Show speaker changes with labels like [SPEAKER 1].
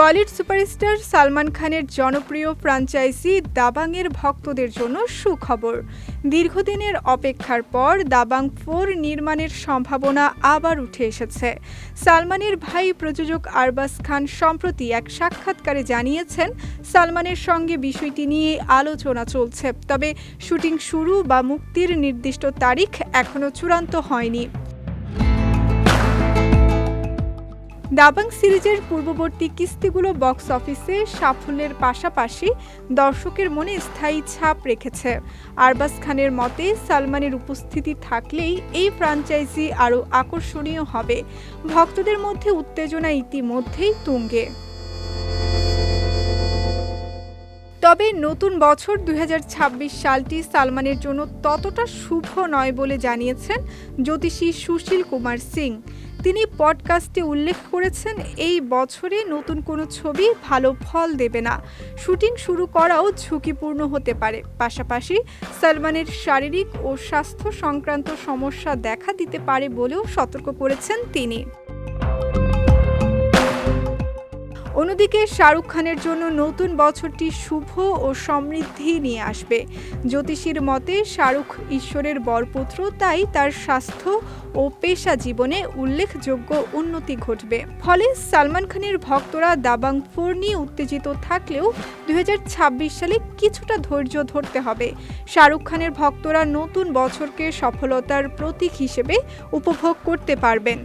[SPEAKER 1] Bollywood superstar Salman খানের জনপ্রিয় franchise দাবাংয়ের ভক্তদের জন্য সুখবর। দীর্ঘদিনের অপেক্ষার পর দাবাং ফোর নির্মাণের সম্ভাবনা আবার উঠে এসেছে। সালমানের ভাই প্রযোজক আরবাস খান সম্প্রতি এক সাক্ষাৎকারে জানিয়েছেন, সালমানের সঙ্গে বিষয়টি নিয়ে আলোচনা চলছে, তবে শুটিং শুরু বা মুক্তির নির্দিষ্ট তারিখ এখনও চূড়ান্ত হয়নি। দাবাং সিরিজের পূর্ববর্তী কিস্তিগুলো বক্স অফিসে সাফল্যের পাশাপাশি দর্শকের মনে স্থায়ী ছাপ রেখেছে। আরবাস খানের মতে, সালমানের উপস্থিতি থাকলেই এই ফ্র্যাঞ্চাইজি আরও আকর্ষণীয় হবে। ভক্তদের মধ্যে উত্তেজনা ইতিমধ্যেই তুঙ্গে। তবে নতুন বছর দুই হাজার ছাব্বিশ সালটি সালমানের জন্য ততটা শুভ নয় বলে জানিয়েছেন জ্যোতিষী সুশীল কুমার সিং। তিনি পডকাস্টে উল্লেখ করেছেন, এই বছরে নতুন কোনো ছবি ভালো ফল দেবে না। শুটিং শুরু করাও ঝুঁকিপূর্ণ হতে পারে। পাশাপাশি সালমানের শারীরিক ও স্বাস্থ্য সংক্রান্ত সমস্যা দেখা দিতে পারে বলেও সতর্ক করেছেন তিনি। অন্যদিকে শাহরুখ খানের জন্য নতুন বছরটি শুভ ও সমৃদ্ধি নিয়ে আসবে। জ্যোতিষীর মতে, শাহরুখ ঈশ্বরের বরপুত্র, তাই তার স্বাস্থ্য ও পেশা জীবনে উল্লেখযোগ্য উন্নতি ঘটবে। ফলে সালমান খানের ভক্তরা দাবাং ফোর নিয়ে উত্তেজিত থাকলেও দু হাজার ছাব্বিশ সালে কিছুটা ধৈর্য ধরতে হবে। শাহরুখ খানের ভক্তরা নতুন বছরকে সফলতার প্রতীক হিসেবে উপভোগ করতে পারবেন।